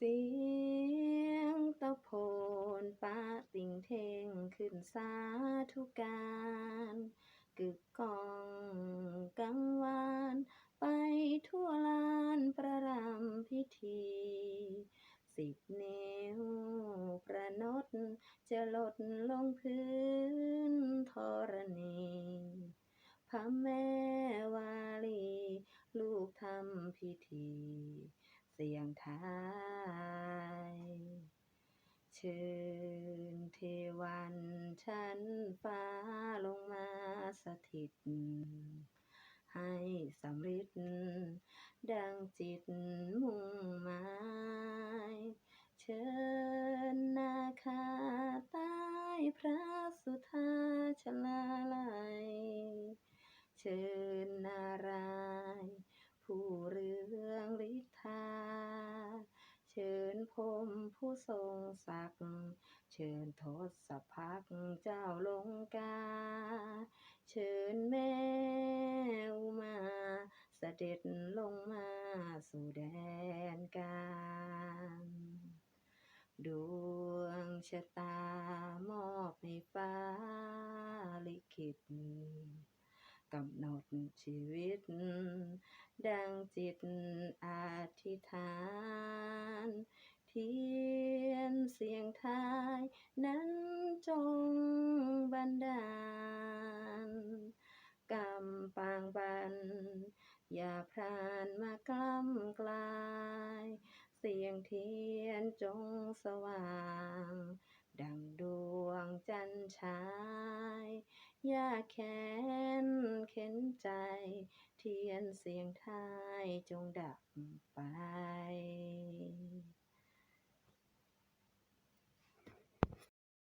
เสียงตะโพนป้าติ่งเทงขึ้นสาธุการกึกกองกังวานไปทั่วลานประรำพิธี สิบนิ้วประนดจะหลดลงพื้นธรณีพระแม่วาลี ลูกทำพิธี เสียงทาย เชิญเทวันชั้นฟ้าลงมาสถิต ให้สำริดดังจิตมุ่งหมายเชิญนาคาใต้พระสุธาชลาลัย เชิญนารายณ์ผู้เรืองฤทธา เชิญพรหมผู้ ทรงศักดิ์เชิญทศพักเจ้าลงกา เชิญแม่อุมาเสด็จลงมาสู่แดนกางดวงชะตามอบให้ฟ้าลิขิตกำหนดชีวิต ดังจิตอธิษฐาน เทียนเสียงทาย นั้นจงบันดาลกรรมปางบัน อย่าพรานมากล้ำกลาย เสียงเทียนจงสว่าง ดังดวงจันฉายอย่าแค้นเข็นใจ เทียนเสียงทายจงดับไป